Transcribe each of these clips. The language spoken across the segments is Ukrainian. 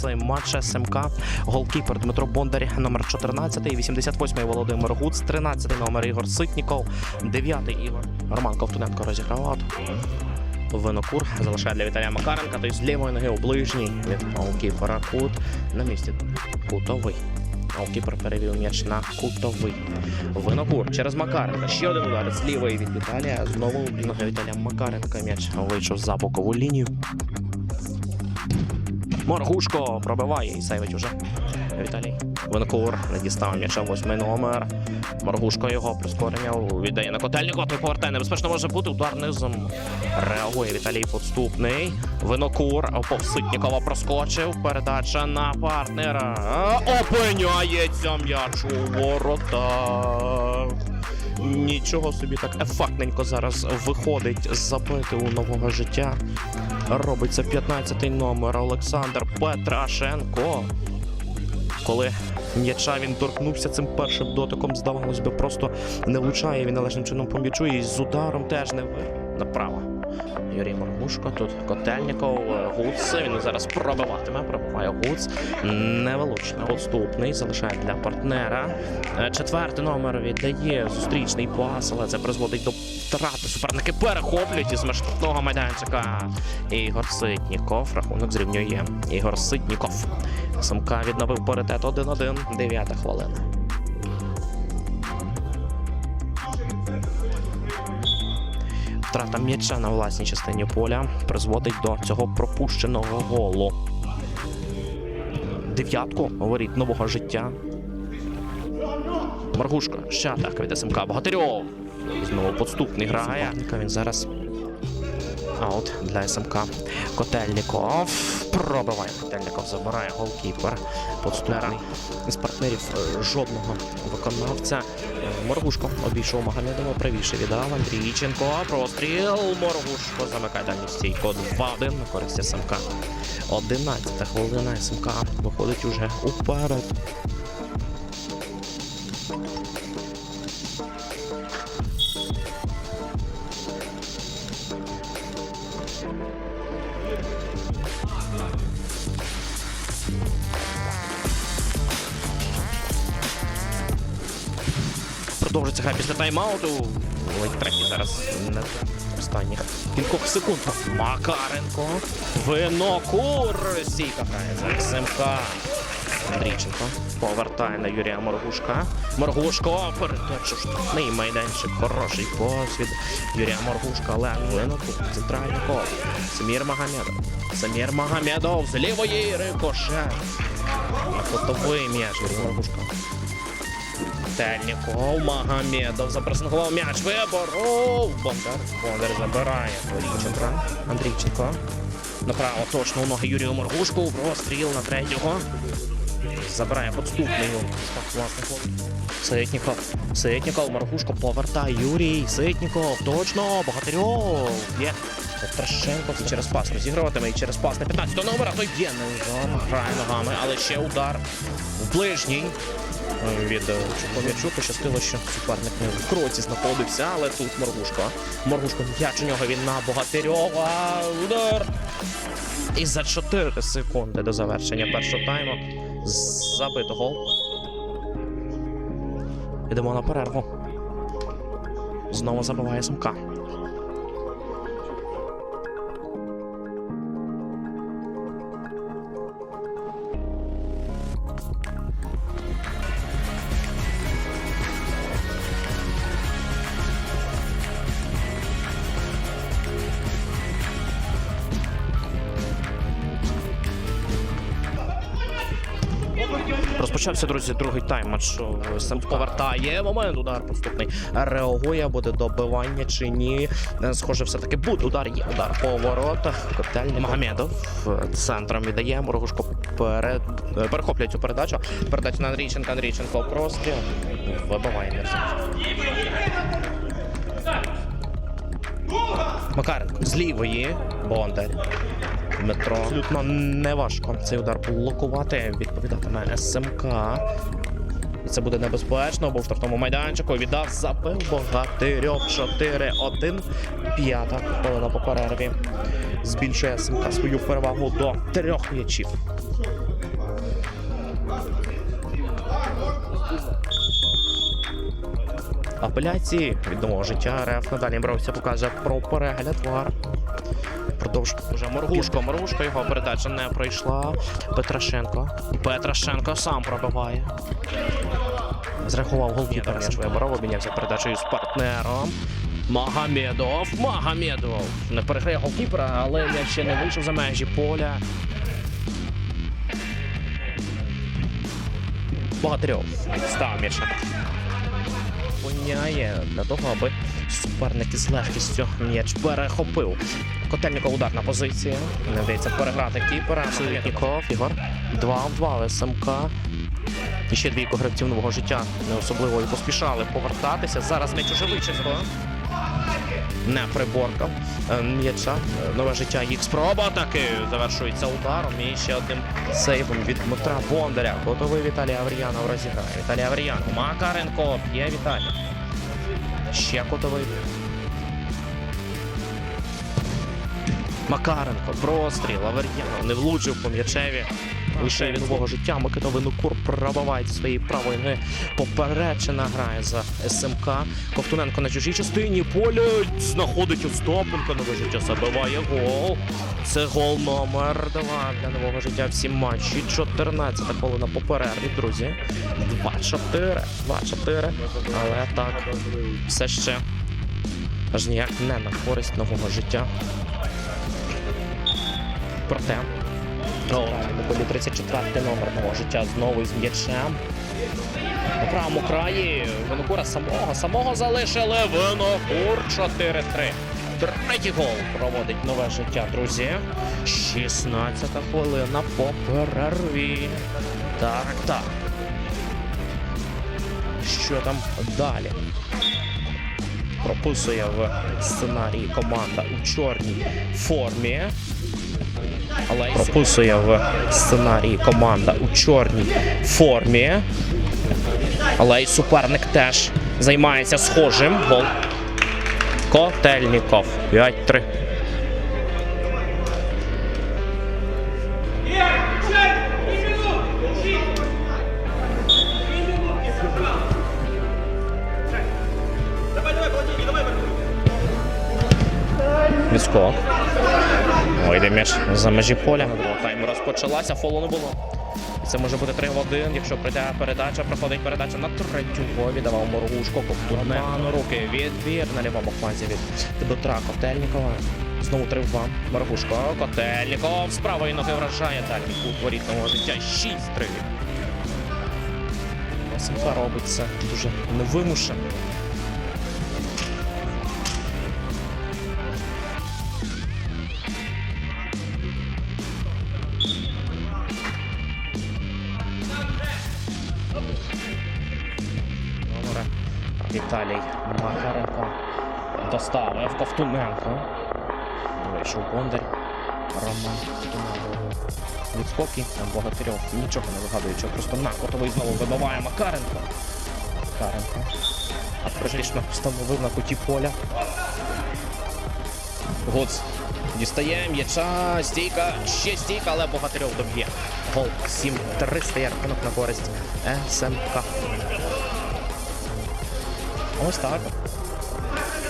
цей матч СМК. Голкіпер Дмитро Бондар, номер 14, 88-й Володимир Гуц, 13-й номер Ігор Ситніков, 9-й Ігор Роман Ковтуненко розігравав. Винокур залишає для Віталія Макаренка, той з лівої ноги у ближній від голкіпера Кут на місці кутовий. Голкіпер перевів м'яч на кутовий. Винокур через Макаренка. Ще один удар з лівої від Віталія. Знову ноги Віталія Макаренка. М'яч вийшов за бокову лінію. Моргушко пробиває і сейвить уже. Віталій. Винокур не дістав м'яча восьмий номер. Моргушко його прискорення віддає на котельнику. Той повертає. Небезпечно може бути. Удар низом. Реагує Віталій Подступний. Винокур Повситнікова проскочив. Передача на партнера. Опиняється м'яч у воротах. Нічого собі так ефектненько зараз виходить забити у нового життя. Робиться 15-й номер Олександр Петрашенко. Коли м'яча він торкнувся цим першим дотиком, здавалось би, просто не влучає він належним чином по м'ячу і з ударом теж не. Направо. Юрій Моргушко, тут Котельніков, е, Гуц. Він зараз пробиватиме, пробиває Гуц. Невелучно. Отступний залишає для партнера. Е, Четвертий номер віддає зустрічний пас, але це призводить до втрати. Суперники перехоплюють із межного майданчика. Ігор Ситніков. Рахунок зрівнює Ігор Ситніков. Самка відновив паритет 1-1. Дев'ята хвилина. Втрата м'яча на власній частині поля призводить до цього пропущеного голу. Дев'ятку говорить нового життя. Маргушка, ще атака від СМК Богатирьов. Знову подступний грає. Він зараз аут для СМК. Котельніков пробиває. Метельников, забирає голкіпер. Подступний. З партнерів е, жодного виконавця. Е, Моргушко обійшов Магомедова, правіше віддав Андрійченко. Простріл. Моргушко замикає дальню стійку. 2-1 на користь СМК. 11 хвилина СМК виходить уже уперед. Продовжиться гра після тайм-ауту. Ледь зараз не останніх кількох секунд. Макаренко. Винокур. Стійка грає за СМК. Андрійченко повертає на Юрія Моргушка. Моргушко передачу штрафний майданчик. Хороший посвід. Юрія Моргушка, але Винокур. Центральний кол. Самір Магомедов. Самір Магомедов з лівої рикошет. На фотовий м'яч Моргушка. Тельніков, Магомедов запресингував м'яч, виборов. Бондар. Бондар забирає. Андрійченко. Андрійченко. Направо точно у ноги Юрію Моргушку. Простріл на третього. Забирає подступний. Ситніков. Ситніков, Моргушко повертає Юрій. Ситніков. Точно. Богатирьов. Є. Петрашенко через пас розігруватиме і через пас на 15 номера. Той б'є низом. Грає ногами, але ще удар в ближній від е, Чухом'ячу. Пощастило, що суперник не в кроці знаходився, але тут Моргушко. Моргушко м'яч у нього він на Богатирьова. Удар. І за 4 секунди до завершення першого тайму забито гол. Йдемо на перерву. Знову забиває Самка. Розпочався, друзі, другий тайм. Матчу сам повертає момент. Удар поступний реагує, буде добивання чи ні. Е, Схоже, все-таки буде удар. Є удар по воротах. Котельний Магомедов центром віддає. Морогушко перед... е, перехоплює цю передачу. Передача на Андрійченка. Андрійченко простріл. Вибиває. Макаренко з лівої. Бондар метро. Абсолютно не цей удар блокувати. на СМК. Це буде небезпечно, бо в штрафному майданчику віддав запил богатирьох 4-1. П'ята хвилина по перерві. Збільшує СМК свою перевагу до трьох м'ячів. Апеляції від життя РФ надалі брався покаже про перегляд вар. Продовж вже Моргушко. Моргушко його передача не пройшла. Петрашенко. Петрашенко сам пробиває. Зрахував голкіпер. М'яч виборов, обмінявся передачею з партнером. Магомедов. Магомедов. Не переграє голкіпера, але я ще не вийшов за межі поля. Богатирьов став м'яча. Поняє для того, аби суперник із легкістю м'яч перехопив. Котельников ударна позиція. Не вдається переграти кіпера. Солідніков, Ігор. 2 в 2 СМК. І ще двійко гравців нового життя не особливо і поспішали повертатися. Зараз м'яч уже вичисто. Не приборкав е, м'яча. Е, Нове життя їх спроба таки завершується ударом. І ще одним сейвом від Дмитра Бондаря. Готовий Віталій Авріянов розіграє. Віталій Авріянов. Макаренко б'є Віталій. Ще котовий. Макаренко, простріл, Авер'янов не влучив по м'ячеві. Від нового життя Микита Винокур пробиває своєї правої ноги. Поперечина грає за СМК. Ковтуненко на чужій частині. Поля знаходить Остапенко. Нове життя забиває гол. Це гол номер 2 для нового життя в сім матчі. 14 хвилина по друзі. 2-4. 2-4. Але так, все ще аж ніяк не на користь нового життя. Проте. О, на полі 34 номер нового життя знову з м'ячем. На правому краї Винокура самого, самого залишили. Винокур 4-3. Третій гол проводить нове життя, друзі. 16 хвилина по перерві. Так, так. Що там далі? Прописує в сценарії команда у чорній формі. Прописує в сценарії команда у чорній формі. Але й суперник теж займається схожим. Гол. Котельніков. 5-3. Відскок. Ой, йде за межі поля. Тайму розпочалася, фолу не було. Це може бути 3 в 1, якщо прийде передача, проходить передача на третю. Віддавав Моргушко, ковтурне на руки. Відбір на лівому фланзі від Дмитра Котельнікова. Знову 3 в 2. Моргушко, Котельніков з правої ноги вражає дальній кут воріт життя. 6-3. СМК робить це дуже невимушено. Віталій Макаренко доставив Ковтуненко. Вийшов Бондар. Роман Ковтуненко. Відскоки Богатирьов нічого не вигадуючи, просто на котовий знову вибиває Макаренко. Макаренко. А прижично встановив на куті поля. Гуц дістає м'яча, стійка, ще стійка, але Богатирьов доб'є. Гол 7-3 стає рахунок на користь СМК. Ось так.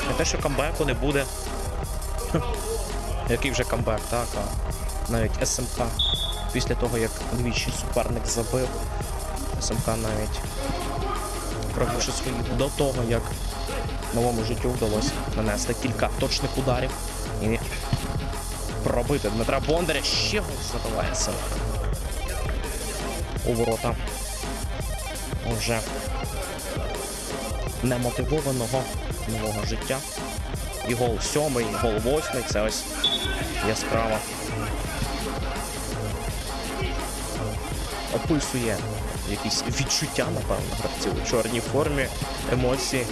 Не те, що камбеку не буде. Який вже камбек, так, а навіть СМК. Після того, як двічі суперник забив, СМК навіть пробивши свої до того, як новому життю вдалося нанести кілька точних ударів і пробити Дмитра Бондаря. Ще гол забиває СМК. У ворота. Уже немотивованого нового життя. І гол сьомий, і гол восьмий. Це ось яскраво. Описує якісь відчуття, напевно, гравців у чорній формі, емоції.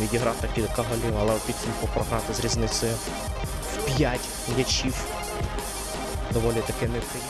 Відіграти кілька голів, але у підсумку програти з різницею в 5 м'ячів. Доволі таки неприємно.